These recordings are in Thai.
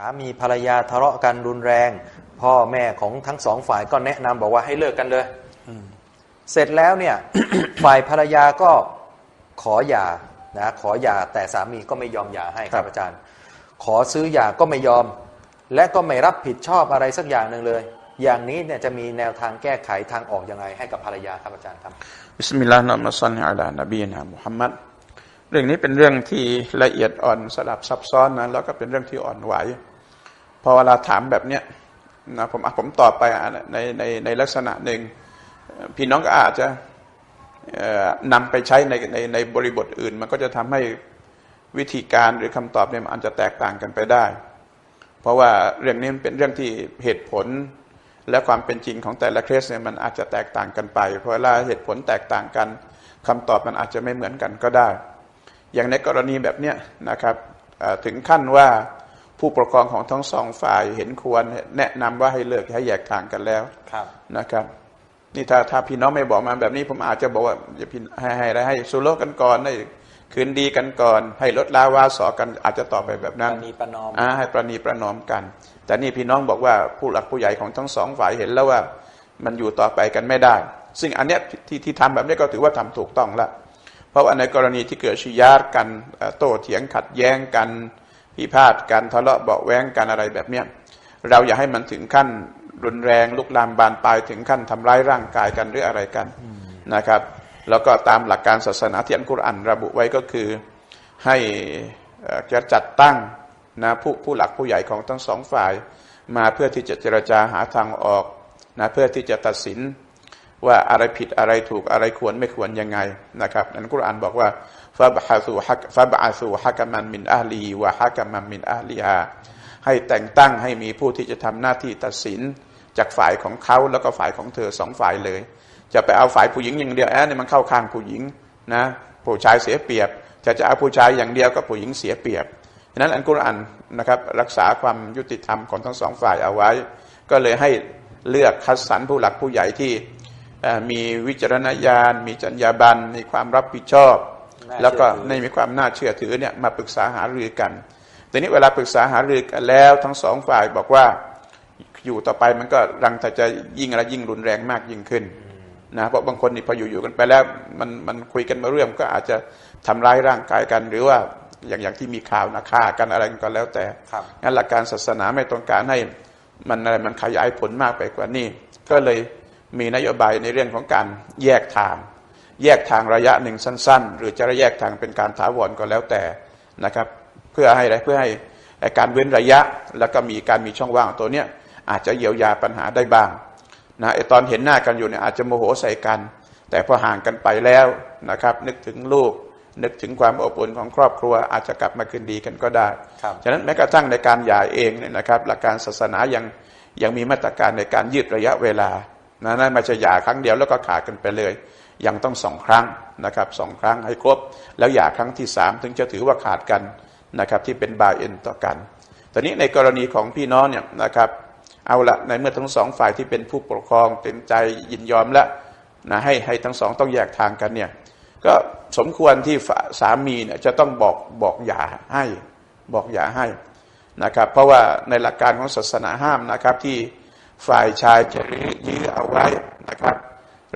สามีภรรยาทะเลาะกันรุนแรง พ่อแม่ของทั้งสองฝ่ายก็แนะนำบอกว่าให้เลิกกันเลยเสร็จแล้วเนี่ยฝ่ายภรรยาก็ขอหย่านะขอหย่าแต่สามีก็ไม่ยอมหย่าให้ครับอาจารย์ ขอซื้อหย่าก็ไม่ยอม และก็ไม่รับผิดชอบอะไรสักอย่างหนึ่งเลย อย่างนี้เนี่ยจะมีแนวทางแก้ไขทางออกยังไงให้กับภรรยาครับอาจารย์ครับบิสมิลลาฮิรเราะห์มาซัลลิอะลานบีนะมุฮัมมัดเรื่องนี้เป็นเรื่องที่ละเอียดอ่อนสลับซับซ้อนนะแล้วก็เป็นเรื่องที่อ่อนไหวพ อเวลาถามแบบเนี้ยนะผมอะผมตอบไปในในในลักษณะหนึ่งพี่น้องก็อาจจะเอ่อนำไปใช้ในในในบริบทอื่น มันก็จะทำให้วิธีการหรือคำตอบเนี่ยมันอาจจะแตกต่างกันไปได้ เพราะว่าเรื่องนี้เป็นเรื่องที่เหตุผลและความเป็นจริงของแต่ละเคสเนี่ยมันอาจจะแตกต่างกันไป เพราะเวลาเหตุผลแตกต่างกันคำตอบมันอาจจะไม่เหมือนกันก็ได้ อย่างในกรณีแบบเนี้ยนะครับถึงขั้นว่า ผู้ปกครองของทั้งสองฝ่ายเห็นควรแนะนำว่าให้เลิกให้แยกทางกันแล้วครับนะครับ นี่ถ้าถ้าพี่น้องไม่บอกมาแบบนี้ผมอาจจะบอกว่าอย่าพี่ให้ให้ให้ให้สุโลกันก่อนให้คืนดีกันก่อน ให้ลดลาวาสอกันอาจจะตอบไปแบบนั้นประนีประนอมอ่าให้ประนีประนอมกัน แต่นี่พี่น้องบอกว่าผู้หลักผู้ใหญ่ของทั้งสองฝ่ายเห็นแล้วว่ามันอยู่ต่อไปกันไม่ได้ ซึ่งอันเนี้ยที่ที่ทำแบบนี้ก็ถือว่าทำถูกต้องละเพราะว่าในกรณีที่เกิดชิยาตกันเอ่อโต้เถียงขัดแย้งกัน พิพาทกันทะเลาะเบาะแว้งกันอะไรแบบเนี้ยเราอย่าให้มันถึงขั้นรุนแรงลุกลามบานปลายถึงขั้นทำร้ายร่างกายกันหรืออะไรกันนะครับ แล้วก็ตามหลักการศาสนาที่อัลกุรอานระบุไว้ก็คือให้เอ่อจะจัดตั้งนะผู้ผู้หลักผู้ใหญ่ของทั้งสองฝ่าย มาเพื่อที่จะเจรจาหาทางออกนะเพื่อที่จะตัดสินว่าอะไรผิดอะไรถูกอะไรควรไม่ควรยังไงนะครับอันกุรอานบอกว่า ฟาบฮาซูฮักฟาบอาซูฮักมันมินอาลีวะฮักมันมินอาลีฮาให้แต่งตั้งให้มีผู้ที่จะทำหน้าที่ตัดสินจากฝ่ายของเขาแล้วก็ฝ่ายของเธอสองฝ่ายเลย จะไปเอาฝ่ายผู้หญิงอย่างเดียวแอนนี่มันเข้าข้างผู้หญิงนะผู้ชายเสียเปรียบ จะจะเอาผู้ชายอย่างเดียวก็ผู้หญิงเสียเปรียบฉะนั้นอันกุรอานนะครับรักษาความยุติธรรมของทั้งสองฝ่ายเอาไว้ ก็เลยให้เลือกคัดสรรผู้หลักผู้ใหญ่ที่มีวิจารณญาณมีจรรยาบรรณมีความรับผิดชอบ แล้วก็ในมีความน่าเชื่อถือเนี่ยมาปรึกษาหารือกันทีนี้เวลาปรึกษาหารือกันแล้วทั้งสองฝ่ายบอกว่าอยู่ต่อไปมันก็รังแต่จะยิ่งอะไรยิ่งรุนแรงมากยิ่งขึ้นนะเพราะบางคนนี่พออยู่อยู่กันไปแล้วมันมันคุยกันมาเรื่องก็อาจจะทำร้ายร่างกายกัน หรือว่าอย่างอย่างที่มีข่าวนะฆ่ากันอะไรกันก็แล้วแต่ครับงั้นหลักการศาสนาไม่ต้องการให้มันอะไรมันขยายผลมากไปกว่านี้ ก็เลยมีนโยบายในเรื่องของการแยกทาง แยกทางระยะหนึ่งสั้น ๆ หรือจะแยกทางเป็นการถาวรก็แล้วแต่นะครับเพื่อให้อะไรเพื่อให้ไอ้การเว้นระยะแล้วก็มีการมีช่องว่างตัวเนี้ยอาจจะเยียวยาปัญหาได้บ้างนะไอตอนเห็นหน้ากันอยู่เนี่ยอาจจะโมโหใส่กัน แต่พอห่างกันไปแล้วนะครับ นึกถึงลูกนึกถึงความอบอุ่นของครอบครัว อาจจะกลับมาคืนดีกันก็ได้ครับฉะนั้นแม้กระทั่งในการหย่าเองเนี่ยนะครับ หลักการศาสนายังยังมีมาตรการในการยืดระยะเวลานะนั่นไม่ใช่หย่าครั้งเดียวแล้วก็ขาดกันไปเลย ยังต้องสองครั้งนะครับสองครั้งให้ครบ แล้วหย่าครั้งที่สามถึงจะถือว่าขาดกันนะครับที่เป็นบาเอ็นต่อกันตอนนี้ในกรณีของพี่น้องเนี่ยนะครับเอาละในเมื่อทั้งสองฝ่ายที่เป็นผู้ปกครองเต็มใจยินยอมแล้วนะให้ให้ทั้งสองต้องแยกทางกันเนี่ยก็สมควรที่สามีเนี่ยจะต้องบอกบอกอย่าให้บอกอย่าให้นะครับเพราะว่าในหลักการของศาสนาห้ามนะครับที่ฝ่ายชายจะยื้อเอาไว้นะครับ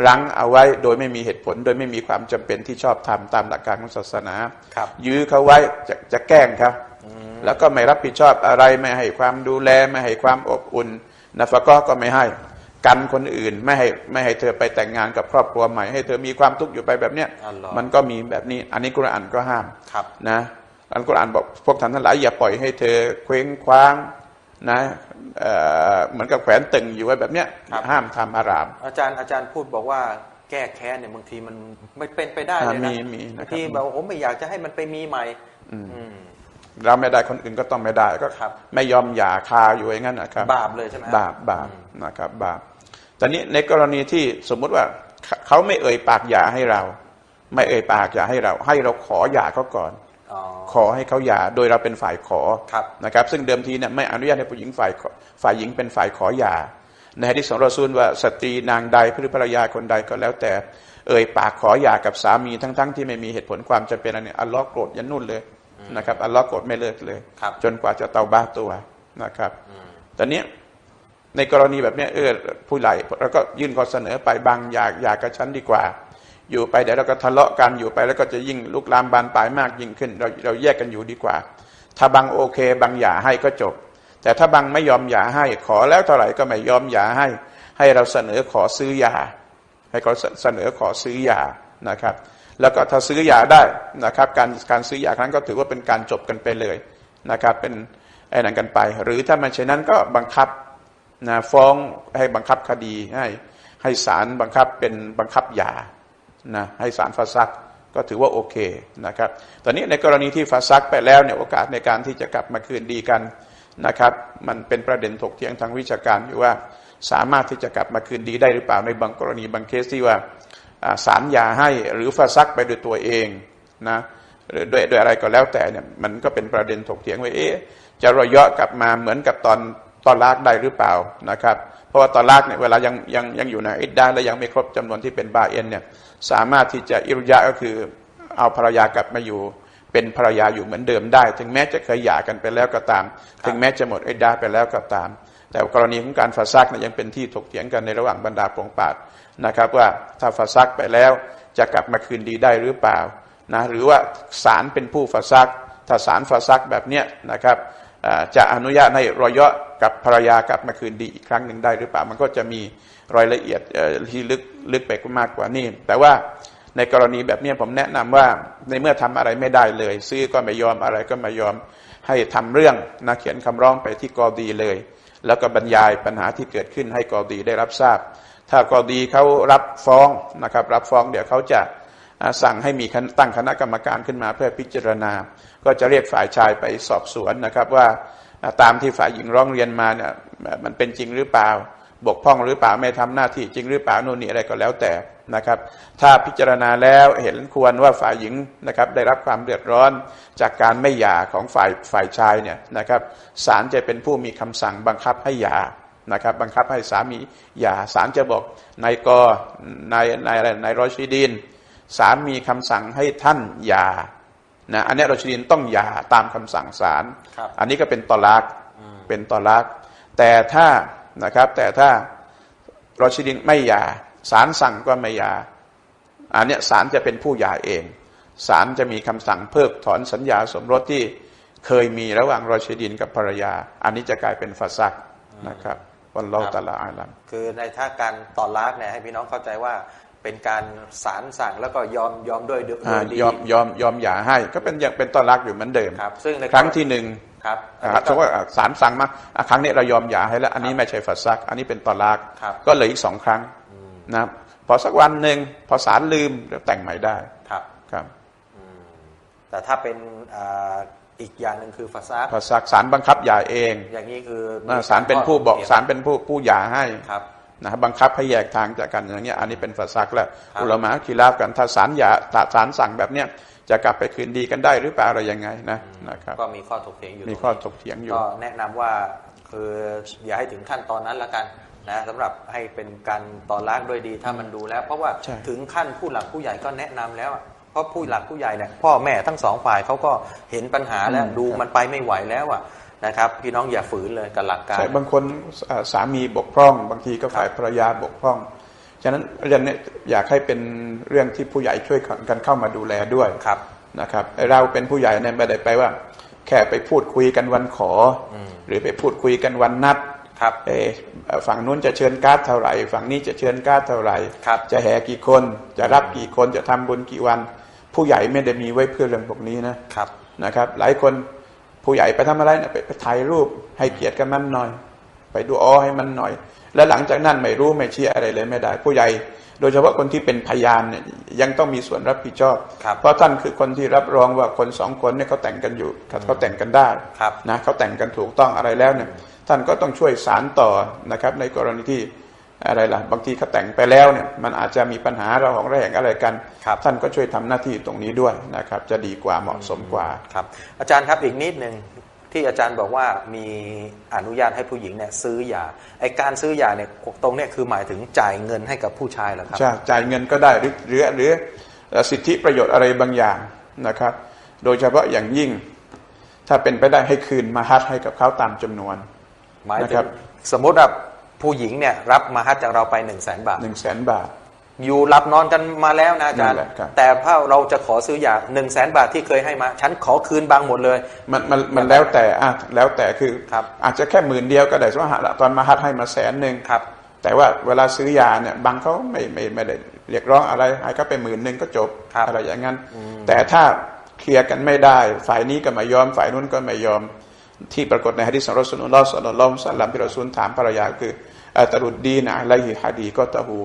รั้งเอาไว้โดยไม่มีเหตุผล โดยไม่มีความจำเป็นที่ชอบทำตามหลักการของศาสนาครับยื้อเขาไว้จะจะแกล้งครับ แล้วก็ไม่รับผิดชอบอะไรไม่ให้ความดูแลไม่ให้ความอบอุ่นนะฟะก็ก็ไม่ให้กันคนอื่นไม่ให้ไม่ให้เธอไปแต่งงานกับครอบครัวใหม่ให้เธอมีความทุกข์อยู่ไปแบบเนี้ยอัลลอฮ์มันก็มีแบบนี้ อันนี้กุรอานก็ห้ามครับนะอันกุรอานบอกพวกท่านทั้งหลายอย่าปล่อยให้เธอเคว้งคว้าง นะเอ่อเหมือนกับแขวนตึงอยู่ไว้แบบเนี้ยครับห้ามทำอาราม อาจารย์อาจารย์พูดบอกว่าแก้แค้นเนี่ยบางทีมันไม่เป็นไปได้เลยอ่านะมีมีนะครับบางทีแบบว่าผมไม่อยากจะให้มันไปมีใหม่อืมเราไม่ได้คนอื่นก็ต้องไม่ได้ก็ครับไม่ยอมหย่าคาอยู่อย่างนั้นนะครับ บาปเลยใช่ไหมบาปบาปนะครับบาปตอนนี้ในกรณีที่สมมุติว่าเขาเขาไม่เอ่ยปากหย่าให้เรา ไม่เอ่ยปากหย่าให้เรา ให้เราขอหย่าเขาก่อนอ๋อ ขอให้เขาหย่าโดยเราเป็นฝ่ายขอครับนะครับ ซึ่งเดิมทีเนี่ยไม่อนุญาตให้ผู้หญิงฝ่ายขอฝ่ายหญิงเป็นฝ่ายขอหย่าในฮะดิษของรอซูลว่าสตรีนางใดหรือภรรยาคนใดก็แล้วแต่ เอ่ยปากขอหย่ากับสามีทั้งๆที่ไม่มีเหตุผลความจำเป็นอะไรเนี่ยอัลลอฮ์โกรธยันนุ่นเลยนะครับอัลลอฮ์โกรธไม่เลิกเลยครับจนกว่าจะเตาบ้าตัวนะครับตอนเนี้ยในกรณีแบบเนี้ยเออผู้ใหญ่เราก็ยื่นข้อเสนอไปบางอยากอยากกับฉันดีกว่า อยู่ไปเดี๋ยวเราก็ทะเลาะกันอยู่ไปแล้วก็จะยิ่งลุกลามบานปลายมากยิ่งขึ้น เราเราแยกกันอยู่ดีกว่า ถ้าบางโอเคบางหย่าให้ก็จบ แต่ถ้าบางไม่ยอมหย่าให้ ขอแล้วเท่าไหร่ก็ไม่ยอมหย่าให้ ให้เราเสนอขอซื้อยา ให้เขาเสนอขอซื้อยานะครับ แล้วก็ถ้าซื้อยาได้นะครับ การการซื้อยาครั้งก็ถือว่าเป็นการจบกันไปเลยนะครับ เป็นไอ้นั่นกันไป หรือถ้ามันเช่นนั้นก็บังคับนะฟ้องให้บังคับคดีให้ให้ศาลบังคับเป็นบังคับยา นะให้ศาลฟาซักก็ถือว่าโอเคนะครับ ตอนนี้ในกรณีที่ฟาซักไปแล้วเนี่ยโอกาสในการที่จะกลับมาคืนดีกันนะครับ มันเป็นประเด็นถกเถียงทางวิชาการอยู่ว่าสามารถที่จะกลับมาคืนดีได้หรือเปล่าในบางกรณีบางเคสที่ว่าอ่าศาลหย่าให้หรือฟาซักไปโดยตัวเองนะหรือด้วยด้วยอะไรก็แล้วแต่เนี่ยมันก็เป็นประเด็นถกเถียงว่าเอ๊ะจะรอยเยาะกลับมาเหมือนกับตอนตอนลากได้หรือเปล่านะครับ เพราะว่าตอนลากเนี่ยเวลายังยังยังอยู่ในอิดไดาและยังไม่ครบจำนวนที่เป็นบาเอ็นเนี่ย สามารถที่จะอิรุยะก็คือเอาภรรยากลับมาอยู่ เป็นภรรยาอยู่เหมือนเดิมได้ ถึงแม้จะเคยหย่ากันไปแล้วก็ตาม ถึงแม้จะหมดอิดาไปแล้วก็ตาม แต่กรณีของการฟาซักเนี่ยยังเป็นที่ถกเถียงกันในระหว่างบรรดาปงปาดนะครับ ว่าถ้าฟาซักไปแล้วจะกลับมาคืนดีได้หรือเปล่านะหรือว่าศาลเป็นผู้ฟาซักถ้าศาลฟาซักแบบเนี้ยนะครับจะอนุญาตให้รอยยาะ กับภรรยากลับมาคืนดีอีกครั้งหนึ่งได้หรือเปล่ามันก็จะมีรายละเอียดที่ลึกลึกไปมากกว่านี้ แต่ว่าในกรณีแบบนี้ผมแนะนำว่าในเมื่อทำอะไรไม่ได้เลย ซื้อก็ไม่ยอมอะไรก็ไม่ยอมให้ทำเรื่องนะเขียนคำร้องไปที่กอดีเลย แล้วก็บรรยายปัญหาที่เกิดขึ้นให้กอดีได้รับทราบ ถ้ากอดีเขารับฟ้องนะครับ รับฟ้องเดี๋ยวเขาจะสั่งให้มีตั้งคณะกรรมการขึ้นมาเพื่อพิจารณา ก็จะเรียกฝ่ายชายไปสอบสวนนะครับว่า ตามที่ฝ่ายหญิงร้องเรียนมาเนี่ยมันเป็นจริงหรือเปล่า บกพร่องหรือเปล่าไม่ทำหน้าที่จริงหรือเปล่าโน่นนี่อะไรก็แล้วแต่นะครับ ถ้าพิจารณาแล้วเห็นควรว่าฝ่ายหญิงนะครับได้รับความเดือดร้อนจากการไม่หย่าของฝ่ายฝ่ายชายเนี่ยนะครับศาลจะเป็นผู้มีคำสั่งบังคับให้หย่านะครับบังคับให้สามีหย่าศาลจะบอกนายกนายนายอะไรนายรอยชิดินศาลมีคำสั่งให้ท่านหย่า นะอันนี้รอชิดินต้องหย่าตามคำสั่งศาลครับอันนี้ก็เป็นตอลักเป็นตอลัก แต่ถ้านะครับแต่ถ้ารอชิดินไม่หย่าศาลสั่งก็ไม่หย่าอันเนี้ยศาลจะเป็นผู้หย่าเองศาลจะมีคำสั่งเพิกถอนสัญญาสมรสที่เคยมีระหว่างรอชิดินกับภรรยา อันนี้จะกลายเป็นฟาซักนะครับวันเราตะลาอาลัมคือในถ้าการต่อลากเนี่ยให้พี่น้องเข้าใจว่า เป็นการสารสั่งแล้วก็ยอมยอมด้วยโดยอ่าดียอมยอมยอมหย่าให้ ก็เป็นยังเป็นตอลักอยู่เหมือนเดิมครับ ซึ่งในครั้งที่หนึ่งครับนะครับสมมติว่าศาลสั่งมาอะครั้งนี้เรายอมหย่าให้แล้ว อันนี้ไม่ใช่ฝัดซัก อันนี้เป็นตอลากครับก็เหลืออีกสองครั้งนะครับพอสักวันหนึ่งพอศาลลืมเดี๋ยวแต่งใหม่ได้ครับครับแต่ถ้าเป็นอ่าอีกอย่างหนึ่งคือฟาซักฝัดซักศาลบังคับหย่าเอง อย่างนี้คืออ่าศาลเป็นผู้บอกศาลเป็นผู้ผู้หย่าให้ครับ นะครับบังคับให้แยกทางจากกันอย่างเงี้ยอันนี้เป็นฝัดซักแล้วครับอุลามะคีราบกันถ้าศาลหย่าถ้าศาลสั่งแบบเนี้ยจะกลับไปคืนดีกันได้หรือเปล่าอะไรยังไงนะนะครับก็มีข้อถกเถียงอยู่มีตรงข้อนี้ถกเถียงอยู่ก็แนะนำว่าคืออย่าให้ถึงขั้นตอนนั้นละกันนะสำหรับให้เป็นการต่อล้างด้วยดีถ้ามันดูแล้ว เพราะว่าใช่ถึงขั้นผู้หลักผู้ใหญ่ก็แนะนำแล้วอะเพราะผู้หลักผู้ใหญ่เนี่ยพ่อแม่ทั้งสองฝ่ายเขาก็เห็นปัญหาแล้วดูมันไปไม่ไหวแล้วอะ นะครับ พี่น้องอย่าฝืนเลยกับหลักการใช่บางคนอ่าสามีบกพร่อง บางทีก็ฝ่ายภรรยาบกพร่อง ฉะนั้นเรื่องนี้อยากให้เป็นเรื่องที่ผู้ใหญ่ช่วยกันเข้ามาดูแลด้วยครับนะครับเราเป็นผู้ใหญ่เนี่ยไม่ได้ไปว่า แค่ไปพูดคุยกันวันขออหรือไปพูดคุยกันวันนัดครับเอ่อฝั่งนู้นจะเชิญการ์ดเท่าไหร่ ฝั่งนี้จะเชิญการ์ดเท่าไหร่ครับจะแห่กี่คนจะรับกี่คนจะทำบุญกี่วัน ผู้ใหญ่ไม่ได้มีไว้เพื่อเรื่องพวกนี้นะครับนะครับ หลายคน ผู้ใหญ่ไปทำอะไรนะไปไปถ่ายรูปให้เกียรติกันมันหน่อย ไปดูอ้อให้มันหน่อย แล้วหลังจากนั้นไม่รู้ไม่เชื่ออะไรเลยไม่ได้ ผู้ใหญ่ โดยเฉพาะคนที่เป็นพยานเนี่ยยังต้องมีส่วนรับผิดชอบครับเพราะท่านคือคนที่รับรองว่าคนสองคนเนี่ยเขาแต่งกันอยู่เขาแต่งกันได้ครับนะเขาแต่งกันถูกต้องอะไรแล้วเนี่ยท่านก็ต้องช่วยสารต่อนะครับในกรณีที่ อะไรล่ะบางทีเขาแต่งไปแล้วเนี่ยมันอาจจะมีปัญหาเราของระแหงอะไรกันครับท่านก็ช่วยทำหน้าที่ตรงนี้ด้วยนะครับ จะดีกว่าเหมาะสมกว่าครับ อาจารย์ครับอีกนิดหนึ่งที่อาจารย์บอกว่ามีอนุญาตให้ผู้หญิงเนี่ยซื้อยาไอการซื้อยาเนี่ยตรงเนี่ยคือหมายถึงจ่ายเงินให้กับผู้ชายเหรอครับใช่จ่ายเงินก็ได้หรือหรือหรือเอ่อสิทธิประโยชน์อะไรบางอย่างนะครับ โดยเฉพาะอย่างยิ่ง ถ้าเป็นไปได้ให้คืนมาฮัดให้กับเขาตามจำนวนหมายนะถึครังบสมมติว่า ผู้หญิงเนี่ยรับมาฮัดจากเราไปหนึ่งแสนบาทหนึ่งแสนบาท อยู่รับนอนกันมาแล้วนะอาจารนั่ย์นแหละครับ แต่ถ้าเราจะขอซื้ออยาหนึ่งแสนบาทที่เคยให้มา ฉันขอคืนบางหมดเลย มันมันมันแล้วแต่อะแล้วแต่คือครับอาจจะแค่หมื่นเดียวก็ได้สมมติว่าตอนมาฮัดให้มาแสนหนึ่งครับ แต่ว่าเวลาซื้อยาเนี่ยบางเขาไม่ไม่ไม่ได้เรียกร้องอะไรให้เขาไปหมื่นหนึ่งก็จบครับอะไรอย่างนั้น แต่ถ้าเคลียร์กันไม่ได้ ฝ่ายนี้ก็ไม่ยอมฝ่ายนู้นก็ไม่ยอม ที่ปรากฏในฮะดิษของรอสูลุลลอฮ์สัลลัลลอฮุอะลัยฮิวะสัลลัมที่เราซูลถามภรรยาคืออัตรุดดีนะอะลัยฮิฮะดีก็ตะฮู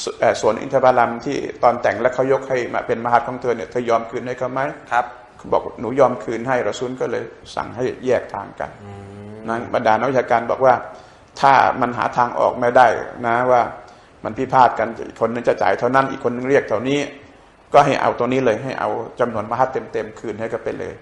สเอ่อส่วนอินทบาลัมที่ตอนแต่งแล้วเขายกให้มาเป็นมหาดของเธอเนี่ยเธอยอมคืนให้เขาไหมครับเขาบอกหนูยอมคืนให้รอซูลก็เลยสั่งให้แยกทางกันนะบรรดานักวิชาการบอกว่า ถ้ามันหาทางออกไม่ได้นะว่ามันพิพาทกันอีกคนนึงจะจ่ายเท่านั้นอีกคนนึงเรียกเท่านี้ ก็ให้เอาตัวนี้เลยให้เอาจำนวนมหัดเต็มๆคืนให้กันไปเลย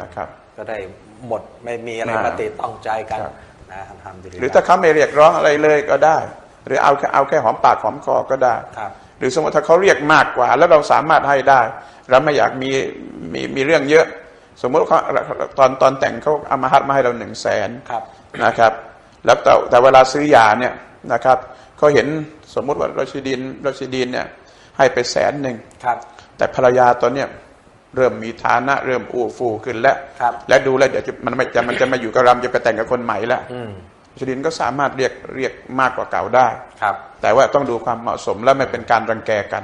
นะครับ ก็ได้ หมดไม่มีอะไรอ่าปฏิต้องใจกันครับนะทำดีหรือถ้าเขาไม่เรียกร้องอะไรเลยก็ได้ หรือเอาแค่เอาแค่หอมปากหอมคอก็ได้ครับหรือสมมติถ้าเขาเรียกมากกว่า แล้วเราสามารถให้ได้ เราไม่อยากมีมีมีเรื่องเยอะ สมมติเขาตอนตอนแต่งเขาเอามาฮัดมาให้เราหนึ่งแสนครับนะครับ แล้วแต่แต่เวลาซื้อยาเนี่ยนะครับเขาเห็นสมมุติว่าราชิดินราชิดินเนี่ยให้ไปแสนหนึ่งครับแต่ภรรยาตอนเนี้ย เริ่มมีฐานะเริ่มอู้ฟูขึ้นแล้วครับและดูแล้วเดี๋ยวจะมันไม่จะมันจะมาอยู่กับเราจะไปแต่งกับคนใหม่แล้วอืมราชิดินก็สามารถเรียกเรียกมากกว่าเก่าได้ครับ แต่ว่าต้องดูความเหมาะสมและไม่เป็นการรังแกกัน